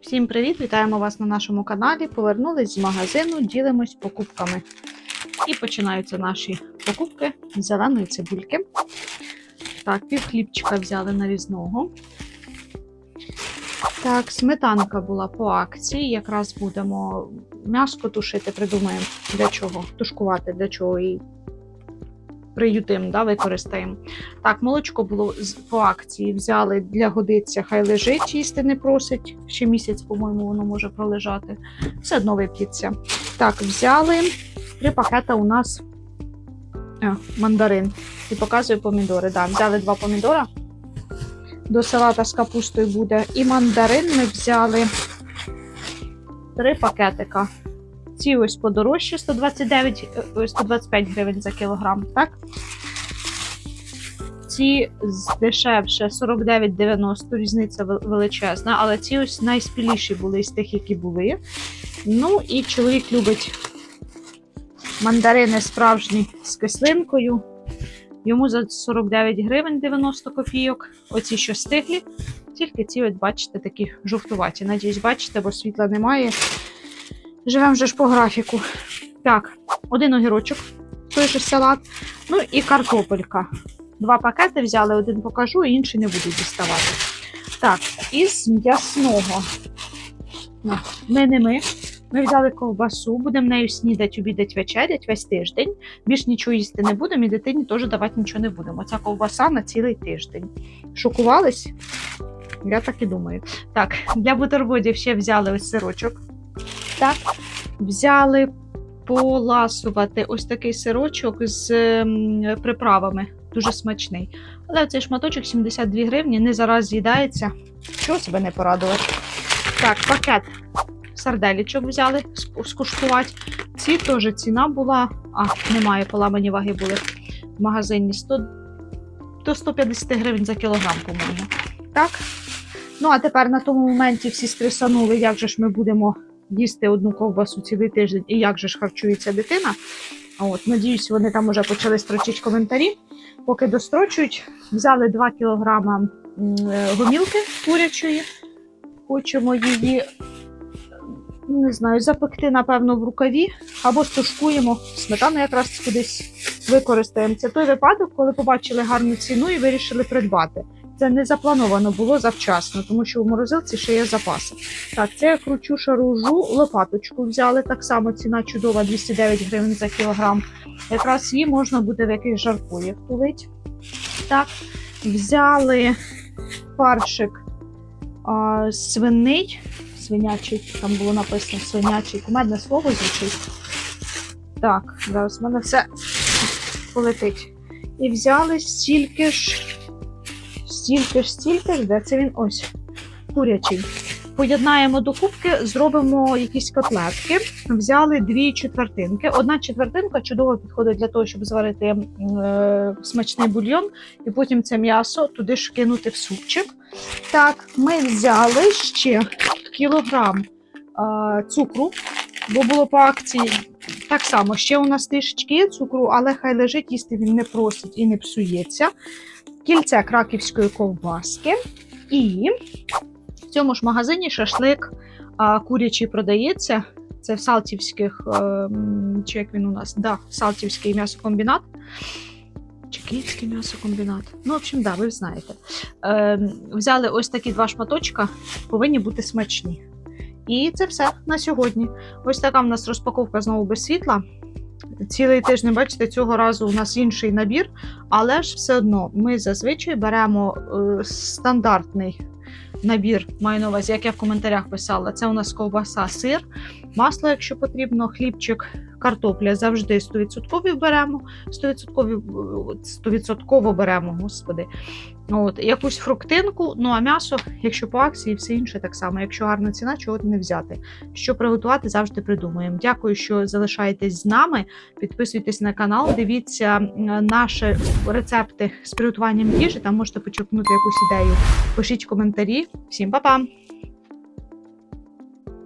Всім привіт! Вітаємо вас на нашому каналі. Повернулись з магазину, ділимось покупками. І починаються наші покупки зеленої цибульки. Так, пів хлібчика взяли нарізного. Так, сметанка була по акції. Якраз будемо м'яско тушити, придумаємо для чого. Тушкувати, для чого і приютим, да, використаємо. Так, молочко було по акції. Взяли для годиться, хай лежить, їсти не просить. Ще місяць, по-моєму, воно може пролежати. Все одно вип'ється. Так, взяли три пакета у нас а, мандарин. І показую помідори. Да, взяли два помідора. До салата з капустою буде. І мандарин ми взяли три пакетика. Ці ось подорожчі 129, е, 125 гривень за кілограм, так? Ці дешевше 49,90, різниця величезна, але ці ось найспіліші були з тих, які були. Ну і чоловік любить мандарини справжні з кислинкою. Йому за 49 гривень 90 копійок. Оці, що стиглі, тільки ці, от бачите, такі жовтуваті. Надіюсь, бачите, бо світла немає. Живемо вже ж по графіку. Так, один огірочок, той же салат. Ну і картопелька. Два пакети взяли, один покажу, інший не буду діставати. Так, із м'ясного. Ми не ми. Ми взяли ковбасу, будемо нею снідати, обідати, вечерять весь тиждень. Більш нічого їсти не будемо і дитині теж давати нічого не будемо. Ця ковбаса на цілий тиждень. Шокувались? Я так і думаю. Так, для бутербродів ще взяли ось сирочок. Так, взяли поласувати ось такий сирочок з ем, приправами. Дуже смачний. Але цей шматочок 72 гривні, не зараз з'їдається. Чого себе не порадувати? Так, пакет сарделічок взяли ск- скуштувати. Ці теж ціна була. А, немає, поламані ваги були в магазині 100, до 150 гривень за кілограм, по-моєму. Так. Ну, а тепер на тому моменті всі стресанули, як же ж ми будемо їсти одну ковбасу цілий тиждень і як же ж харчується дитина. От, надіюсь, вони там вже почали строчити коментарі. Поки дострочують, взяли 2 кілограма е, гомілки курячої. Хочемо її, ну, не знаю, запекти, напевно, в рукаві або стушкуємо. Сметану якраз кудись використаємо. Це той випадок, коли побачили гарну ціну і вирішили придбати. Це не заплановано було завчасно, тому що в морозилці ще є запаси. Так, це я кручу шаружу, лопаточку взяли. Так само ціна чудова 209 гривень за кілограм. Якраз її можна буде в якийсь жаркоє втулить. Так, взяли фаршик а, свиний, свинячий, там було написано свинячий, кумедне слово звучить. Так, зараз в мене все полетить. І взяли стільки ж, стільки ж, стільки ж, де це він ось курячий. Поєднаємо до кубки, зробимо якісь котлетки. Взяли дві четвертинки. Одна четвертинка чудово підходить для того, щоб зварити е, смачний бульйон, і потім це м'ясо туди ж кинути в супчик. Так, ми взяли ще кілограм е, цукру, бо було по акції так само. Ще у нас трішечки цукру, але хай лежить, їсти він не просить і не псується. Кільце краківської ковбаски. І в цьому ж магазині шашлик курячий продається. Це в Салтівських, е, чи як він у нас? Да, Салтівський м'ясокомбінат. Чи Київський м'ясокомбінат. Ну, в общем, да, ви знаєте. Е, взяли ось такі два шматочка, повинні бути смачні. І це все на сьогодні. Ось така в нас розпаковка знову без світла. Цілий тиждень, бачите, цього разу у нас інший набір, але ж все одно ми зазвичай беремо е, стандартний набір, маю на увазі, як я в коментарях писала. Це у нас ковбаса, сир, масло, якщо потрібно, хлібчик, картопля завжди 100% беремо. 100%, 100% беремо, господи. От, якусь фруктинку, ну а м'ясо, якщо по акції, все інше так само. Якщо гарна ціна, чого не взяти. Що приготувати, завжди придумаємо. Дякую, що залишаєтесь з нами. Підписуйтесь на канал, дивіться наші рецепти з приготуванням їжі. Там можете почерпнути якусь ідею. Пишіть коментарі. Всім па-па!